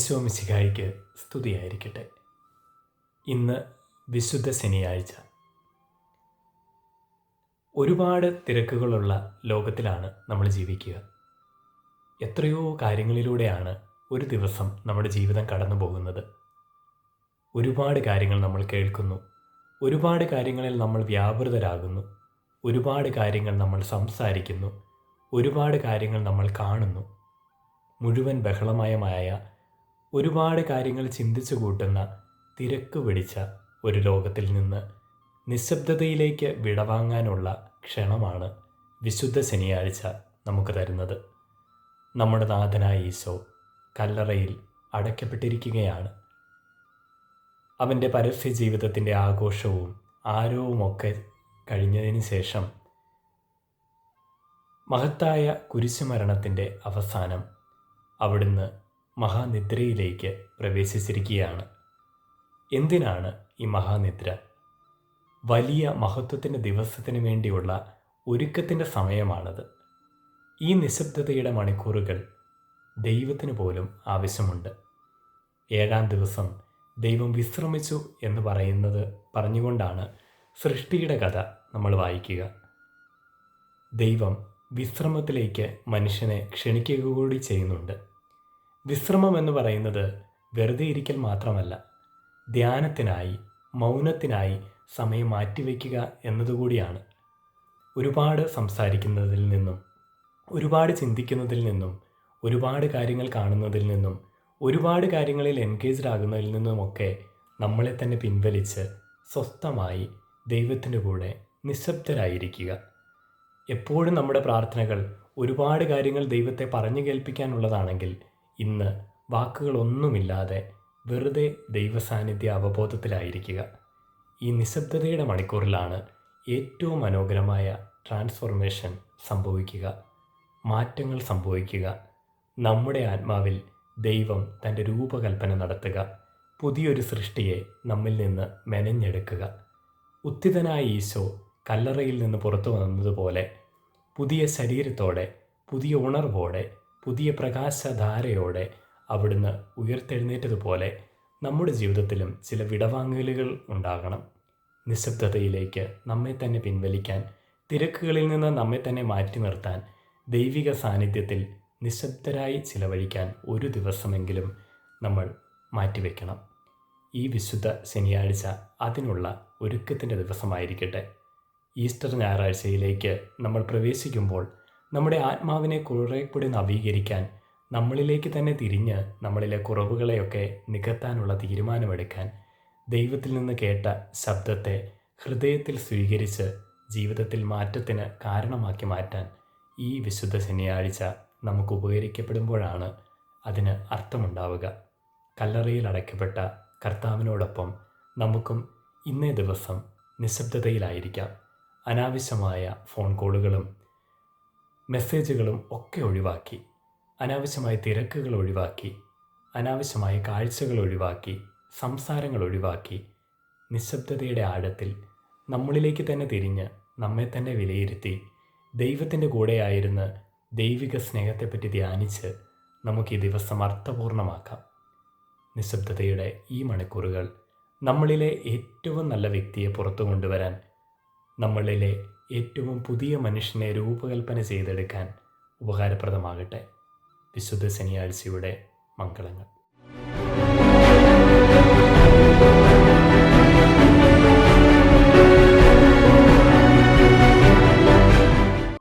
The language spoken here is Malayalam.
ഈശോ മിശിഹായിക്ക് സ്തുതിയായിരിക്കട്ടെ. ഇന്ന് വിശുദ്ധ ശനിയാഴ്ച. ഒരുപാട് തിരക്കുകളുള്ള ലോകത്തിലാണ് നമ്മൾ ജീവിക്കുക. എത്രയോ കാര്യങ്ങളിലൂടെയാണ് ഒരു ദിവസം നമ്മുടെ ജീവിതം കടന്നു പോകുന്നത്. ഒരുപാട് കാര്യങ്ങൾ നമ്മൾ കേൾക്കുന്നു. ഒരുപാട് കാര്യങ്ങളിൽ നമ്മൾ വ്യാപൃതരാകുന്നു. ഒരുപാട് കാര്യങ്ങൾ നമ്മൾ സംസാരിക്കുന്നു. ഒരുപാട് കാര്യങ്ങൾ നമ്മൾ കാണുന്നു. മുഴുവൻ ബഹളമയമായ ഒരുപാട് കാര്യങ്ങൾ ചിന്തിച്ചു കൂട്ടുന്ന തിരക്ക് പിടിച്ച ഒരു ലോകത്തിൽ നിന്ന് നിശബ്ദതയിലേക്ക് വിടവാങ്ങാനുള്ള ക്ഷണമാണ് വിശുദ്ധ ശനിയാഴ്ച നമുക്ക് തരുന്നത്. നമ്മുടെ നാഥനായ ഈശോ കല്ലറയിൽ അടയ്ക്കപ്പെട്ടിരിക്കുകയാണ്. അവന്റെ പരസ്യ ജീവിതത്തിന്റെ ആഘോഷവും ആരവുമൊക്കെ കഴിഞ്ഞതിന് ശേഷം മഹത്തായ കുരിശുമരണത്തിന്റെ അവസാനം അവിടുന്ന് മഹാനിദ്രയിലേക്ക് പ്രവേശിച്ചിരിക്കുകയാണ്. എന്തിനാണ് ഈ മഹാനിദ്ര? വലിയ മഹത്വത്തിന്റെ ദിവസത്തിന് വേണ്ടിയുള്ള ഒരുക്കത്തിന്റെ സമയമാണത്. ഈ നിശബ്ദതയുടെ മണിക്കൂറുകൾ ദൈവത്തിന് പോലും ആവശ്യമുണ്ട്. ഏഴാം ദിവസം ദൈവം വിശ്രമിച്ചു എന്ന് പറയുന്നത് പറഞ്ഞുകൊണ്ടാണ് സൃഷ്ടിയുടെ കഥ നമ്മൾ വായിക്കുക. ദൈവം വിശ്രമത്തിലേക്ക് മനുഷ്യനെ ക്ഷണിക്കുക കൂടി ചെയ്യുന്നുണ്ട്. വിശ്രമം എന്ന് പറയുന്നത് വെറുതെ ഇരിക്കൽ മാത്രമല്ല. ധ്യാനത്തിനായി മൗനത്തിനായി സമയം മാറ്റിവെക്കുക എന്നതുകൂടിയാണ്. ഒരുപാട് സംസാരിക്കുന്നതിൽ നിന്നും ഒരുപാട് ചിന്തിക്കുന്നതിൽ നിന്നും ഒരുപാട് കാര്യങ്ങൾ കാണുന്നതിൽ നിന്നും ഒരുപാട് കാര്യങ്ങളിൽ എൻഗേജ്ഡ് ആകുന്നതിൽ നിന്നുമൊക്കെ നമ്മളെ തന്നെ പിൻവലിച്ച് സ്വസ്ഥമായി ദൈവത്തിന്റെ കൂടെ നിശബ്ദരായിരിക്കുക. എപ്പോഴും നമ്മുടെ പ്രാർത്ഥനകൾ ഒരുപാട് കാര്യങ്ങൾ ദൈവത്തെ പറഞ്ഞു കേൾപ്പിക്കാനുള്ളതാണെങ്കിൽ ഇന്ന് വാക്കുകളൊന്നുമില്ലാതെ വെറുതെ ദൈവസാന്നിധ്യ അവബോധത്തിലായിരിക്കുക. ഈ നിശബ്ദതയുടെ മണിക്കൂറിലാണ് ഏറ്റവും മനോഹരമായ ട്രാൻസ്ഫോർമേഷൻ സംഭവിക്കുക. മാറ്റങ്ങൾ സംഭവിക്കുക. നമ്മുടെ ആത്മാവിൽ ദൈവം തന്റെ രൂപകൽപ്പന നടത്തുക. പുതിയൊരു സൃഷ്ടിയെ നമ്മിൽ നിന്ന് മെനഞ്ഞെടുക്കുക. ഉത്തിതനായ ഈശോ കല്ലറയിൽ നിന്ന് പുറത്തു വന്നതുപോലെ പുതിയ ശരീരത്തോടെ പുതിയ ഉണർവോടെ പുതിയ പ്രകാശധാരയോടെ അവിടുന്ന് ഉയർത്തെഴുന്നേറ്റതുപോലെ നമ്മുടെ ജീവിതത്തിലും ചില വിടവാങ്ങലുകൾ ഉണ്ടാകണം. നിശബ്ദതയിലേക്ക് നമ്മെ തന്നെ പിൻവലിക്കാൻ തിരക്കുകളിൽ നിന്ന് നമ്മെ തന്നെ മാറ്റി നിർത്താൻ ദൈവിക സാന്നിധ്യത്തിൽ നിശബ്ദരായി ചിലവഴിക്കാൻ ഒരു ദിവസമെങ്കിലും നമ്മൾ മാറ്റിവെക്കണം. ഈ വിശുദ്ധ ശനിയാഴ്ച അതിനുള്ള ഒരുക്കത്തിന്റെ ദിവസമായിരിക്കട്ടെ. ഈസ്റ്റർ ഞായറാഴ്ചയിലേക്ക് നമ്മൾ പ്രവേശിക്കുമ്പോൾ നമ്മുടെ ആത്മാവിനെ കുറെ കൂടി നവീകരിക്കാൻ നമ്മളിലേക്ക് തന്നെ തിരിഞ്ഞ് നമ്മളിലെ കുറവുകളെയൊക്കെ നികത്താനുള്ള തീരുമാനമെടുക്കാൻ ദൈവത്തിൽ നിന്ന് കേട്ട ശബ്ദത്തെ ഹൃദയത്തിൽ സ്വീകരിച്ച് ജീവിതത്തിൽ മാറ്റത്തിന് കാരണമാക്കി മാറ്റാൻ ഈ വിശുദ്ധ ശനിയാഴ്ച നമുക്ക് ഉപകരിക്കപ്പെടുമ്പോഴാണ് അതിന് അർത്ഥമുണ്ടാവുക. കല്ലറയിൽ അടയ്ക്കപ്പെട്ട കർത്താവിനോടൊപ്പം നമുക്കും ഇന്നേ ദിവസം നിശബ്ദതയിലായിരിക്കാം. അനാവശ്യമായ ഫോൺ കോളുകളും മെസ്സേജുകളും ഒക്കെ ഒഴിവാക്കി. അനാവശ്യമായ തിരക്കുകൾ ഒഴിവാക്കി. അനാവശ്യമായ കാഴ്ചകൾ ഒഴിവാക്കി. സംസാരങ്ങൾ ഒഴിവാക്കി. നിശബ്ദതയുടെ ആഴത്തിൽ നമ്മളിലേക്ക് തന്നെ തിരിഞ്ഞ് നമ്മെ തന്നെ വിലയിരുത്തി. ദൈവത്തിന്റെ കൂടെയായിരുന്ന് ദൈവിക സ്നേഹത്തെപ്പറ്റി ധ്യാനിച്ച് നമുക്ക് ഈ ദിവസം അർത്ഥപൂർണമാക്കാം. നിശബ്ദതയുടെ ഈ മണിക്കൂറുകൾ നമ്മളിലെ ഏറ്റവും നല്ല വ്യക്തിയെ പുറത്തു കൊണ്ടുവരാൻ നമ്മളിലെ ഏറ്റവും പുതിയ മനുഷ്യനെ രൂപകൽപ്പന ചെയ്തെടുക്കാൻ ഉപകാരപ്രദമാകട്ടെ. വിശുദ്ധ ശനിയാഴ്ചയുടെ മംഗളങ്ങൾ.